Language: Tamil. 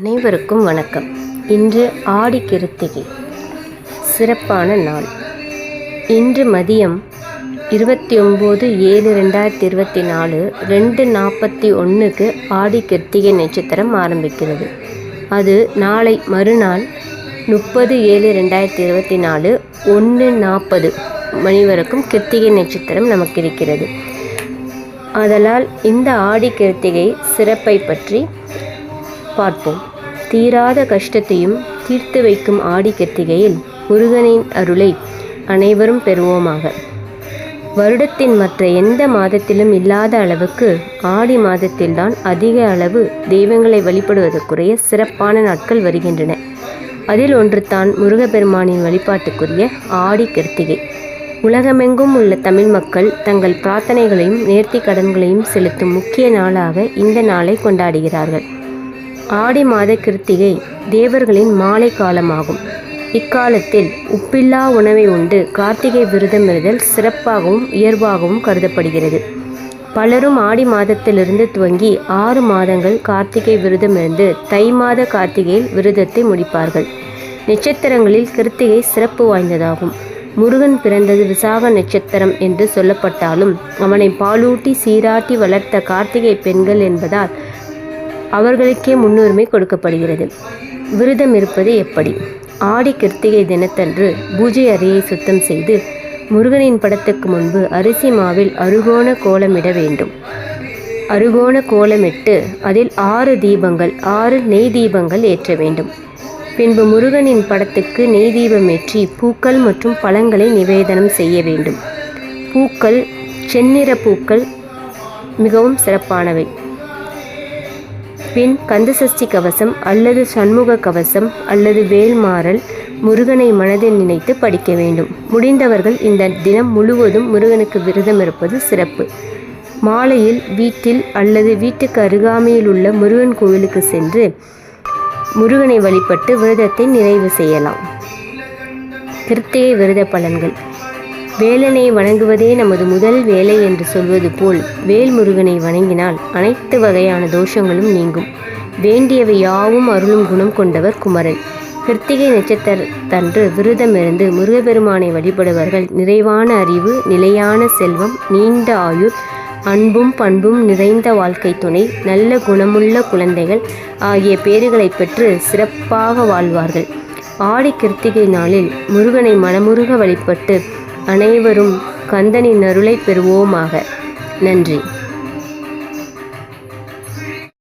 அனைவருக்கும் வணக்கம். இன்று ஆடி கிருத்திகை. சிறப்பான நாள். இன்று மதியம் இருபத்தி ஒம்பது ஏழு ரெண்டாயிரத்தி இருபத்தி நாலு ரெண்டு நாற்பத்தி ஒன்றுக்கு ஆடி கிருத்திகை நட்சத்திரம் ஆரம்பிக்கிறது. அது நாளை மறுநாள் முப்பது ஏழு ரெண்டாயிரத்தி இருபத்தி நாலு ஒன்று நாற்பது மணி வரைக்கும் கிருத்திகை நட்சத்திரம் நமக்கு இருக்கிறது ஆதலால் இந்த ஆடி கிருத்திகை சிறப்பை பற்றி பார்ப்போம். தீராத கஷ்டத்தையும் தீர்த்து வைக்கும் ஆடி கிருத்திகையில் முருகனின் அருளை அனைவரும் பெறுவோமாக. வருடத்தின் மற்ற எந்த மாதத்திலும் இல்லாத அளவுக்கு ஆடி மாதத்தில்தான் அதிக அளவு தெய்வங்களை வழிபடுவதற்குரிய சிறப்பான நாட்கள் வருகின்றன. அதில் ஒன்று தான் முருகப்பெருமானின் வழிபாட்டுக்குரிய ஆடி கிருத்திகை உலகமெங்கும் உள்ள தமிழ் மக்கள் தங்கள் பிரார்த்தனைகளையும் நேர்த்தி கடன்களையும் செலுத்தும் முக்கிய நாளாக இந்த நாளை கொண்டாடுகிறார்கள். ஆடி மாத கிருத்திகை தேவர்களின் மாலை காலமாகும். இக்காலத்தில் உப்பில்லா உணவை உண்டு கார்த்திகை விரதம் சிறப்பாகவும் உயர்வாகவும் கருதப்படுகிறது. பலரும் ஆடி மாதத்திலிருந்து துவங்கி ஆறு மாதங்கள் கார்த்திகை விருதமிருந்து தை மாத கார்த்திகையில் விரதத்தை முடிப்பார்கள். நட்சத்திரங்களில் கிருத்திகை சிறப்பு வாய்ந்ததாகும். முருகன் பிறந்தது விசாக நட்சத்திரம் என்று சொல்லப்பட்டாலும் அவனை பாலூட்டி சீராட்டி வளர்த்த கார்த்திகை பெண்கள் என்பதால் அவர்களுக்கே முன்னுரிமை கொடுக்கப்படுகிறது. விரதம் இருப்பது எப்படி? ஆடி கிருத்திகை தினத்தன்று பூஜை அறையை சுத்தம் செய்து முருகனின் படத்துக்கு முன்பு அரிசி மாவில் அருகோண கோலமிட வேண்டும். அருகோண கோலமிட்டு அதில் ஆறு தீபங்கள் ஆறு நெய் தீபங்கள் ஏற்ற வேண்டும். பின்பு முருகனின் படத்துக்கு நெய் தீபம் ஏற்றி பூக்கள் மற்றும் பழங்களை நிவேதனம் செய்ய வேண்டும். பூக்கள் செந்நிற பூக்கள் மிகவும் சிறப்பானவை. பின் கந்தசஷ்டி கவசம் அல்லது சண்முக கவசம் அல்லது வேல்மாறல் முருகனை மனதில் நினைத்து படிக்க வேண்டும். முடிந்தவர்கள் இந்த தினம் முழுவதும் முருகனுக்கு விரதம் இருப்பது சிறப்பு. மாலையில் வீட்டில் அல்லது வீட்டுக்கு அருகாமையில் உள்ள முருகன் கோவிலுக்கு சென்று முருகனை வழிபட்டு விரதத்தை நிறைவு செய்யலாம். கிருத்திகை விரத பலன்கள். வேலனை வணங்குவதே நமது முதல் வேலை என்று சொல்வது போல் வேல்முருகனை வணங்கினால் அனைத்து வகையான தோஷங்களும் நீங்கும். வேண்டியவை யாவும் அருளும் குணம் கொண்டவர் குமரன். கிருத்திகை நட்சத்திரத்தன்று விரதமிருந்து முருகப்பெருமானை வழிபடுவர்கள் நிறைவான அறிவு நிலையான செல்வம் நீண்ட ஆயுள் அன்பும் பண்பும் நிறைந்த வாழ்க்கை துணை நல்ல குணமுள்ள குழந்தைகள் ஆகிய பேறுகளை பெற்று சிறப்பாக வாழ்வார்கள். ஆடி கிருத்திகை நாளில் முருகனை மனமுருக வழிபட்டு அனைவரும் கந்தனின் அருளை பெறுவோமாக. நன்றி.